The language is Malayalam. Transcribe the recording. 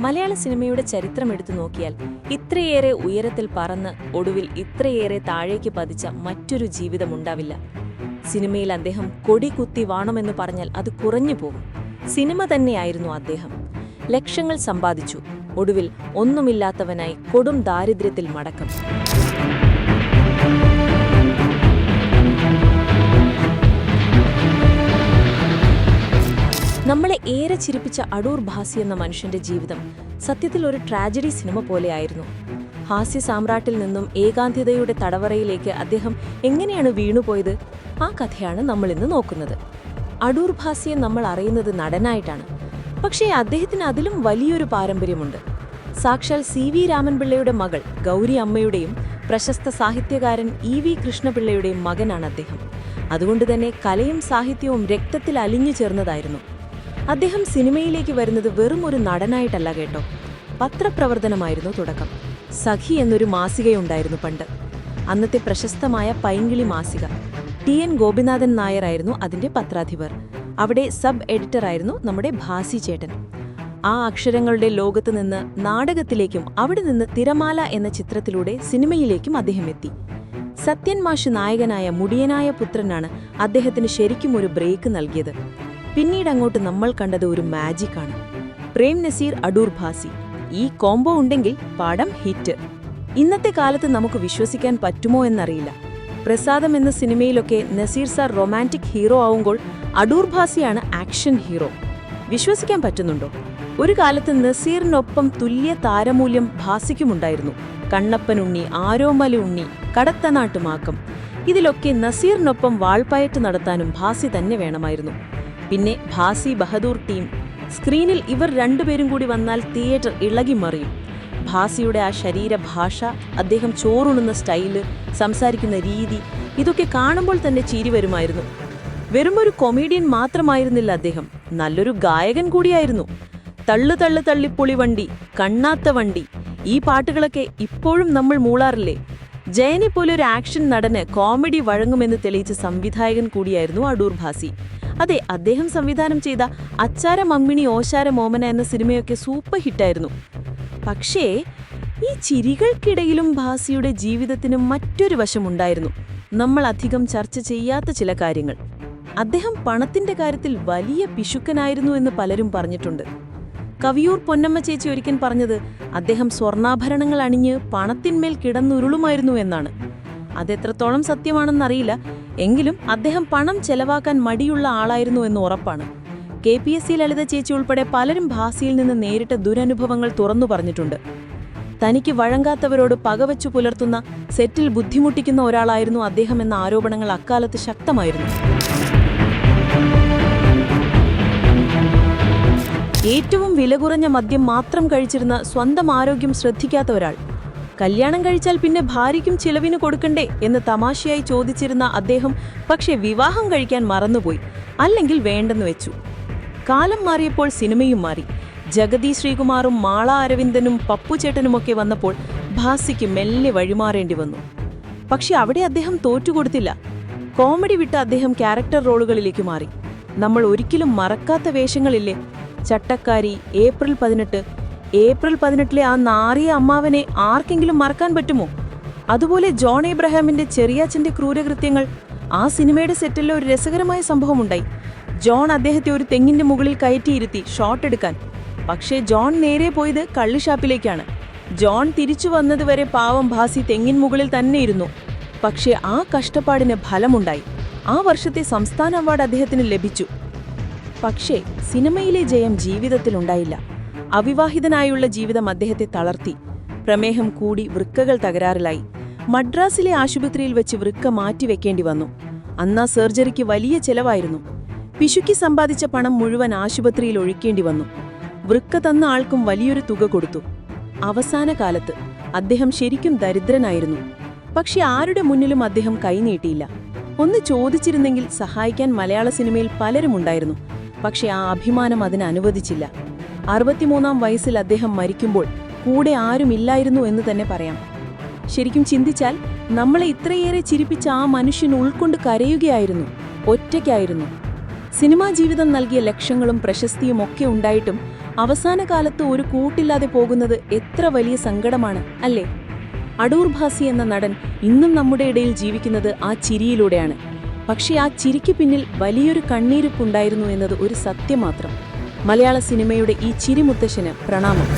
മലയാള സിനിമയുടെ ചരിത്രം എടുത്തു നോക്കിയാൽ ഇത്രയേറെ ഉയരത്തിൽ പറന്ന് ഒടുവിൽ ഇത്രയേറെ താഴേക്ക് പതിച്ച മറ്റൊരു ജീവിതം ഉണ്ടാവില്ല. സിനിമയിൽ അദ്ദേഹം കൊടി കുത്തി വാണമെന്ന് പറഞ്ഞാൽ അത് കുറഞ്ഞു പോകും. സിനിമ തന്നെയായിരുന്നു അദ്ദേഹം. ലക്ഷങ്ങൾ സമ്പാദിച്ചു. ഒടുവിൽ ഒന്നുമില്ലാത്തവനായി കൊടും ദാരിദ്ര്യത്തിൽ മടക്കം. നമ്മളെ ഏറെ ചിരിപ്പിച്ച അടൂർ ഭാസി എന്ന മനുഷ്യന്റെ ജീവിതം സത്യത്തിൽ ഒരു ട്രാജഡി സിനിമ പോലെയായിരുന്നു. ഹാസ്യ സാമ്രാട്ടിൽ നിന്നും ഏകാന്തിതയുടെ തടവറയിലേക്ക് അദ്ദേഹം എങ്ങനെയാണ് വീണുപോയത്? ആ കഥയാണ് നമ്മൾ ഇന്ന് നോക്കുന്നത്. അടൂർ ഭാസിയെ നമ്മൾ അറിയുന്നത് നടനായിട്ടാണ്. പക്ഷേ അദ്ദേഹത്തിന് അതിലും വലിയൊരു പാരമ്പര്യമുണ്ട്. സാക്ഷാൽ സി വി രാമൻപിള്ളയുടെ മകൾ ഗൗരി അമ്മയുടെയും പ്രശസ്ത സാഹിത്യകാരൻ ഇ വി കൃഷ്ണപിള്ളയുടെയും മകനാണ് അദ്ദേഹം. അതുകൊണ്ട് തന്നെ കലയും സാഹിത്യവും രക്തത്തിൽ അലിഞ്ഞു ചേർന്നതായിരുന്നു. അദ്ദേഹം സിനിമയിലേക്ക് വരുന്നത് വെറും ഒരു നടനായിട്ടല്ല കേട്ടോ. പത്രപ്രവർത്തനമായിരുന്നു തുടക്കം. സഖി എന്നൊരു മാസികയുണ്ടായിരുന്നു പണ്ട്. അന്നത്തെ പ്രശസ്തമായ പൈങ്കിളി മാസിക. ടി എൻ ഗോപിനാഥൻ നായരായിരുന്നു അതിന്റെ പത്രാധിപർ. അവിടെ സബ് എഡിറ്ററായിരുന്നു നമ്മുടെ ഭാസി ചേട്ടൻ. ആ അക്ഷരങ്ങളുടെ ലോകത്ത് നിന്ന് നാടകത്തിലേക്കും അവിടെ നിന്ന് തിരമാല എന്ന ചിത്രത്തിലൂടെ സിനിമയിലേക്കും അദ്ദേഹം എത്തി. സത്യൻ മാഷ് നായകനായ മുടിയനായ പുത്രനാണ് അദ്ദേഹത്തിന് ശരിക്കും ഒരു ബ്രേക്ക് നൽകിയത്. പിന്നീട് അങ്ങോട്ട് നമ്മൾ കണ്ടത് ഒരു മാജിക്കാണ് പ്രേം നസീർ അടൂർ ഭാസി. ഈ കോംബോ ഉണ്ടെങ്കിൽ പാഠം ഹിറ്റ് ഇന്നത്തെ കാലത്ത് നമുക്ക് വിശ്വസിക്കാൻ പറ്റുമോ എന്നറിയില്ല. പ്രസാദം എന്ന സിനിമയിലൊക്കെ നസീർ സാർ റൊമാന്റിക് ഹീറോ ആവുമ്പോൾ അടൂർ ഭാസിയാണ് ആക്ഷൻ ഹീറോ വിശ്വസിക്കാൻ പറ്റുന്നുണ്ടോ? ഒരു കാലത്ത് നസീറിനൊപ്പം തുല്യ താരമൂല്യം ഭാസിക്കുമുണ്ടായിരുന്നു. കണ്ണപ്പനുണ്ണി ആരോമല ഉണ്ണി കടത്തനാട്ടുമാക്കം. ഇതിലൊക്കെ നസീറിനൊപ്പം വാൾപ്പയറ്റ് നടത്താനും ഭാസി തന്നെ വേണമായിരുന്നു. പിന്നെ ഭാസി ബഹദൂർ ടീം. സ്ക്രീനിൽ ഇവർ രണ്ടുപേരും കൂടി വന്നാൽ തിയേറ്റർ ഇളകി മറിയും ഭാസിയുടെ ആ ശരീരഭാഷ അദ്ദേഹം ചോറുണ്ണുന്ന സ്റ്റൈൽ സംസാരിക്കുന്ന രീതി ഇതൊക്കെ കാണുമ്പോൾ തന്നെ ചിരി വരുമായിരുന്നു. വെറുമൊരു കൊമേഡിയൻ മാത്രമായിരുന്നില്ല അദ്ദേഹം. നല്ലൊരു ഗായകൻ കൂടിയായിരുന്നു. തള്ളു തള്ളു തള്ളിപ്പൊളി വണ്ടി കണ്ണാത്ത വണ്ടി ഈ പാട്ടുകളൊക്കെ ഇപ്പോഴും നമ്മൾ മൂളാറില്ലേ? ജയനെ പോലെ ഒരു ആക്ഷൻ നടന് കോമഡി വഴങ്ങുമെന്ന് തെളിയിച്ച സംവിധായകൻ കൂടിയായിരുന്നു അടൂർ ഭാസി. അതെ അദ്ദേഹം സംവിധാനം ചെയ്ത അച്ചാര മമ്മിണി ഓശാര മോമന എന്ന സിനിമയൊക്കെ സൂപ്പർ ഹിറ്റായിരുന്നു. പക്ഷേ ഈ ചിരികൾക്കിടയിലും ഭാസിയുടെ ജീവിതത്തിന് മറ്റൊരു വശമുണ്ടായിരുന്നു. നമ്മൾ അധികം ചർച്ച ചെയ്യാത്ത ചില കാര്യങ്ങൾ. അദ്ദേഹം പണത്തിന്റെ കാര്യത്തിൽ വലിയ പിശുക്കനായിരുന്നു എന്ന് പലരും പറഞ്ഞിട്ടുണ്ട്. കവിയൂർ പൊന്നമ്മ ചേച്ചി ഒരിക്കൽ പറഞ്ഞത് അദ്ദേഹം സ്വർണാഭരണങ്ങൾ അണിഞ്ഞ് പണത്തിന്മേൽ കിടന്നുരുളുമായിരുന്നു എന്നാണ്. അതെത്രത്തോളം സത്യമാണെന്നറിയില്ല. എങ്കിലും അദ്ദേഹം പണം ചെലവാക്കാൻ മടിയുള്ള ആളായിരുന്നു എന്ന് ഉറപ്പാണ്. K P S C Lalitha ചേച്ചി ഉൾപ്പെടെ പലരും ഭാസിയിൽ നിന്ന് നേരിട്ട ദുരനുഭവങ്ങൾ തുറന്നു പറഞ്ഞിട്ടുണ്ട്. തനിക്ക് വഴങ്ങാത്തവരോട് പകവച്ചു പുലർത്തുന്ന സെറ്റിൽ ബുദ്ധിമുട്ടിക്കുന്ന ഒരാളായിരുന്നു അദ്ദേഹം എന്ന ആരോപണങ്ങൾ അക്കാലത്ത് ശക്തമായിരുന്നു. ഏറ്റവും വില കുറഞ്ഞ മദ്യം മാത്രം കഴിച്ചിരുന്ന സ്വന്തം ആരോഗ്യം ശ്രദ്ധിക്കാത്ത ഒരാൾ. കല്യാണം കഴിച്ചാൽ പിന്നെ ഭാര്യയ്ക്കും ചിലവിന് കൊടുക്കണ്ടേ എന്ന് തമാശയായി ചോദിച്ചിരുന്ന അദ്ദേഹം പക്ഷേ വിവാഹം കഴിക്കാൻ മറന്നുപോയി. അല്ലെങ്കിൽ വേണ്ടെന്ന് വെച്ചു. കാലം മാറിയപ്പോൾ സിനിമയും മാറി. ജഗതി ശ്രീകുമാറും മാള അരവിന്ദനും പപ്പുചേട്ടനുമൊക്കെ വന്നപ്പോൾ ഭാസിക്ക് മെല്ലെ വഴിമാറേണ്ടി വന്നു. പക്ഷെ അവിടെ അദ്ദേഹം തോറ്റുകൊടുത്തില്ല. കോമഡി വിട്ട് അദ്ദേഹം ക്യാരക്ടർ റോളുകളിലേക്ക് മാറി. നമ്മൾ ഒരിക്കലും മറക്കാത്ത വേഷങ്ങളില്ലേ? ചട്ടക്കാരി ഏപ്രിൽ പതിനെട്ട് ഏപ്രിൽ പതിനെട്ടിലെ ആ നാറിയ അമ്മാവനെ ആർക്കെങ്കിലും മറക്കാൻ പറ്റുമോ? അതുപോലെ ജോൺ ഏബ്രഹാമിന്റെ ചെറിയാച്ചന്റെ ക്രൂരകൃത്യങ്ങൾ ആ സിനിമയുടെ സെറ്റിലെ ഒരു രസകരമായ സംഭവമുണ്ടായി. ജോൺ അദ്ദേഹത്തെ ഒരു തെങ്ങിന്റെ മുകളിൽ കയറ്റിയിരുത്തി ഷോട്ട് എടുക്കാൻ. പക്ഷേ ജോൺ നേരെ പോയത് കള്ളിഷാപ്പിലേക്കാണ്. ജോൺ തിരിച്ചു വന്നതുവരെ പാവം ഭാസി തെങ്ങിൻ മുകളിൽ തന്നെ ഇരുന്നു. പക്ഷേ ആ കഷ്ടപ്പാടിന് ഫലമുണ്ടായി. ആ വർഷത്തെ സംസ്ഥാന അവാർഡ് അദ്ദേഹത്തിന് ലഭിച്ചു. പക്ഷേ സിനിമയിലെ ജയം ജീവിതത്തിലുണ്ടായില്ല അവിവാഹിതനായുള്ള ജീവിതം അദ്ദേഹത്തെ തളർത്തി. പ്രമേഹം കൂടി വൃക്കകൾ തകരാറിലായി. മദ്രാസിലെ ആശുപത്രിയിൽ വെച്ച് വൃക്ക മാറ്റിവെക്കേണ്ടി വന്നു. അന്നാ സർജറിക്ക് വലിയ ചെലവായിരുന്നു. പിശുക്കി സമ്പാദിച്ച പണം മുഴുവൻ ആശുപത്രിയിൽ ഒഴിക്കേണ്ടി വന്നു. വൃക്ക തന്ന ആൾക്കും വലിയൊരു തുക കൊടുത്തു. അവസാന കാലത്ത് അദ്ദേഹം ശരിക്കും ദരിദ്രനായിരുന്നു. പക്ഷെ ആരുടെ മുന്നിലും അദ്ദേഹം കൈനീട്ടിയില്ല ഒന്ന് ചോദിച്ചിരുന്നെങ്കിൽ സഹായിക്കാൻ മലയാള സിനിമയിൽ പലരുമുണ്ടായിരുന്നു. പക്ഷെ ആ അഭിമാനം അതിന് അനുവദിച്ചില്ല. അറുപത്തിമൂന്നാം വയസ്സിൽ അദ്ദേഹം മരിക്കുമ്പോൾ കൂടെ ആരുമില്ലായിരുന്നു എന്ന് തന്നെ പറയാം. ശരിക്കും ചിന്തിച്ചാൽ നമ്മളെ ഇത്രയേറെ ചിരിപ്പിച്ച ആ മനുഷ്യൻ ഉൾക്കൊണ്ട് കരയുകയായിരുന്നു ഒറ്റയ്ക്കായിരുന്നു. സിനിമാ ജീവിതം നൽകിയ ലക്ഷങ്ങളും പ്രശസ്തിയും ഒക്കെ ഉണ്ടായിട്ടും അവസാന കാലത്ത് ഒരു കൂട്ടില്ലാതെ പോകുന്നത് എത്ര വലിയ സങ്കടമാണ് അല്ലേ? അടൂർ ഭാസി എന്ന നടൻ ഇന്നും നമ്മുടെ ഇടയിൽ ജീവിക്കുന്നത് ആ ചിരിയിലൂടെയാണ്. പക്ഷേ ആ ചിരിക്ക് പിന്നിൽ വലിയൊരു കണ്ണീരിപ്പുണ്ടായിരുന്നു എന്നത് ഒരു സത്യം മാത്രം. മലയാള സിനിമയുടെ ഈ ചിരിമുത്തശ്ശന് പ്രണാമം.